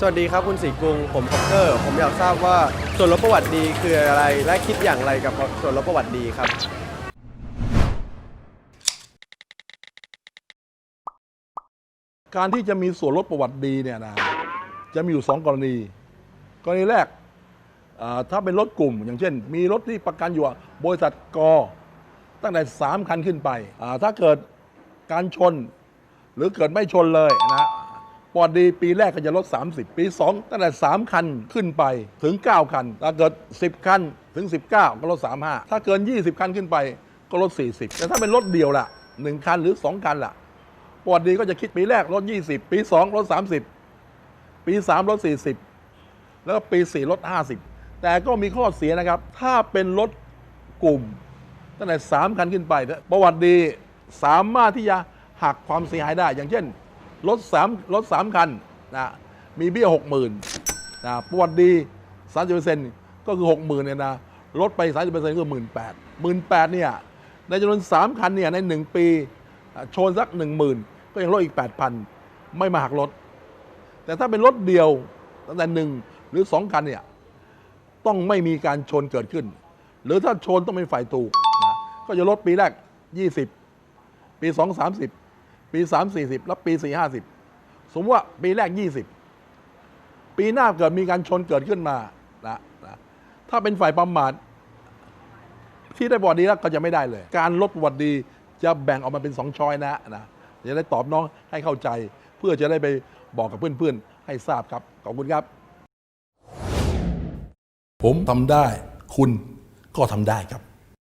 สวัสดีครับคุณศรีกรุงผมคอเตอร์ ผมอยากทราบว่าส่วนลดประวัติดีคืออะไร และคิดอย่างไรกับส่วนลดประวัติดีครับ การที่จะมีส่วนลดประวัติดีเนี่ยนะจะมีอยู่สองกรณี กรณีแรกถ้าเป็นรถกลุ่ม อย่างเช่น มีรถที่ประกันอยู่บริษัทกตั้งแต่ 3 คันขึ้นไป ถ้าเกิดการชน หรือเกิดไม่ชนเลยนะ ประวัติดีปีแรกก็จะลด 30 ปี 2 ตั้งแต่ 3 คันขึ้นไปถึง 9 คัน ถ้าเกิด 10 คันถึง 19 ก็ลด 35 ถ้าเกิน 20 คันขึ้นไปก็ลด 40 แต่ถ้าเป็นรถเดียวล่ะ 1 คันหรือ 2 คันล่ะปวดดีก็จะคิดปีแรกลด 20 ปี 2 ลด 30 ปี 3 ลด 40 แล้วปี 4 ลด 50 แต่ก็มีข้อเสียนะครับ ถ้าเป็นรถกลุ่ม ตั้งแต่ 3 คันขึ้นไป ประวัติดีสามารถที่จะหักความเสียหายได้อย่างเช่น รถ3รถ3คันนะมีเบี้ย60,000นนะประวัติดี30%ก็คือ60,000เนี่ยนะลดไป30%ก็คือ18,000 18,000เนี่ยในจำนวน3คันเนี่ยใน1ปีอะชนสัก10,000ก็ยังลดอีก8,000ไม่มาหักลดแต่ถ้าเป็นรถเดียวตั้งแต่หนึ่งหรือสองคันเนี่ยต้องไม่มีการชนเกิดขึ้น หรือถ้าชนต้องเป็นฝ่ายถูกนะก็จะลดปีแรก 20 ปี 2 30 ปี3 40แล้วปี4 50สมมติว่าปีแรก20ปีหน้าเกิดมีการชนเกิดขึ้นมานะนะถ้าเป็นฝ่ายประมาทที่ได้บอดดีแล้วก็จะไม่ได้เลย การลดประวัติดีจะแบ่งออกมาเป็นสองช้อยนะนะจะได้ตอบน้องให้เข้าใจ เพื่อจะได้ไปบอกกับเพื่อนๆ ให้ทราบครับ ขอบคุณครับ ผมทำได้ คุณก็ทำได้ครับ